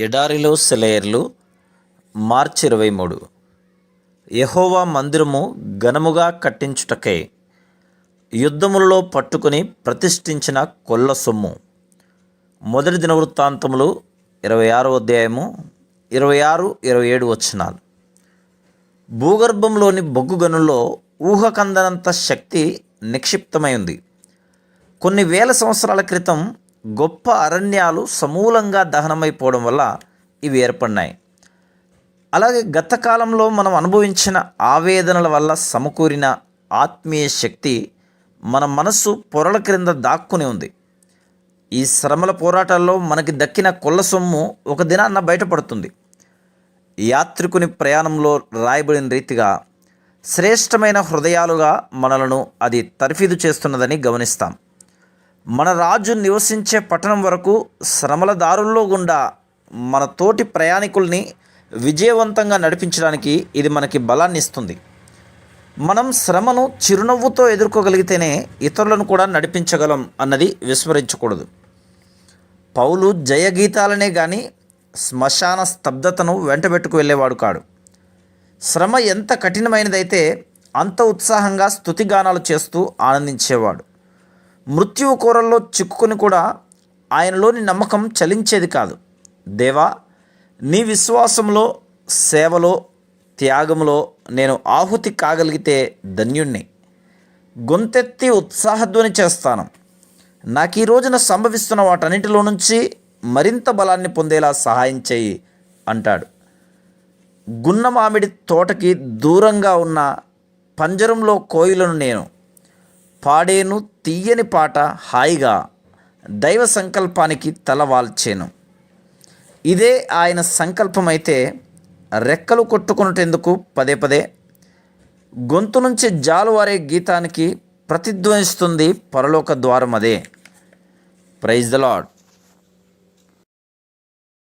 ఎడారిలో సెలయర్లు మార్చి ఇరవై మూడు. యహోవా మందిరము ఘనముగా కట్టించుటకై యుద్ధములలో పట్టుకుని ప్రతిష్ఠించిన కొల్ల సొమ్ము. మొదటి దినవృత్తాంతములు ఇరవై ఆరో అధ్యాయము ఇరవై ఆరు ఇరవై ఏడు వచ్చినాలు భూగర్భంలోని బొగ్గు గనుల్లో ఊహకందనంత శక్తి నిక్షిప్తమై ఉంది. కొన్ని వేల సంవత్సరాల క్రితం గొప్ప అరణ్యాలు సమూలంగా దహనమైపోవడం వల్ల ఇవి ఏర్పడినాయి. అలాగే గత కాలంలో మనం అనుభవించిన ఆవేదనల వల్ల సమకూరిన ఆత్మీయ శక్తి మన మనస్సు పొరల క్రింద దాక్కుని ఉంది. ఈ శ్రమల పోరాటాల్లో మనకి దక్కిన కొల్ల సొమ్ము ఒక దినాన్న బయటపడుతుంది. యాత్రికుని ప్రయాణంలో రాయబడిన రీతిగా శ్రేష్టమైన హృదయాలుగా మనలను అది తర్ఫీదు చేస్తున్నదని గమనిస్తాం. మన రాజు నివసించే పట్టణం వరకు శ్రమల దారుల్లో గుండా మన తోటి ప్రయాణికుల్ని విజయవంతంగా నడిపించడానికి ఇది మనకి బలాన్ని ఇస్తుంది. మనం శ్రమను చిరునవ్వుతో ఎదుర్కోగలిగితేనే ఇతరులను కూడా నడిపించగలం అన్నది విస్మరించకూడదు. పౌలు జయగీతాలనే కానీ శ్మశాన స్తబ్దతను వెంటబెట్టుకు వెళ్ళేవాడు కాడు. శ్రమ ఎంత కఠినమైనదైతే అంత ఉత్సాహంగా స్తుతిగానాలు చేస్తూ ఆనందించేవాడు. మృత్యువు కూరల్లో చిక్కుకుని కూడా ఆయనలోని నమ్మకం చలించేది కాదు. దేవా నీ విశ్వాసంలో సేవలో త్యాగంలో నేను ఆహుతి కాగలిగితే ధన్యుణ్ణి. గొంతెత్తి ఉత్సాహధ్వని చేస్తాను. నాకు ఈ రోజున సంభవిస్తున్న వాటన్నిటిలో నుంచి మరింత బలాన్ని పొందేలా సహాయం చేయి అంటాడు. గున్న మామిడి తోటకి దూరంగా ఉన్న పంజరంలో కోయిలను నేను పాడేను తీయని పాట హాయిగా దైవ సంకల్పానికి తలవాల్చేను ఇదే ఆయన సంకల్పమైతే రెక్కలు కొట్టుకున్నటెందుకు పదే పదే గొంతు నుంచి జాలువారే గీతానికి ప్రతిధ్వనిస్తుంది పరలోక ద్వారం అదే ప్రైజ్ ద లాడ్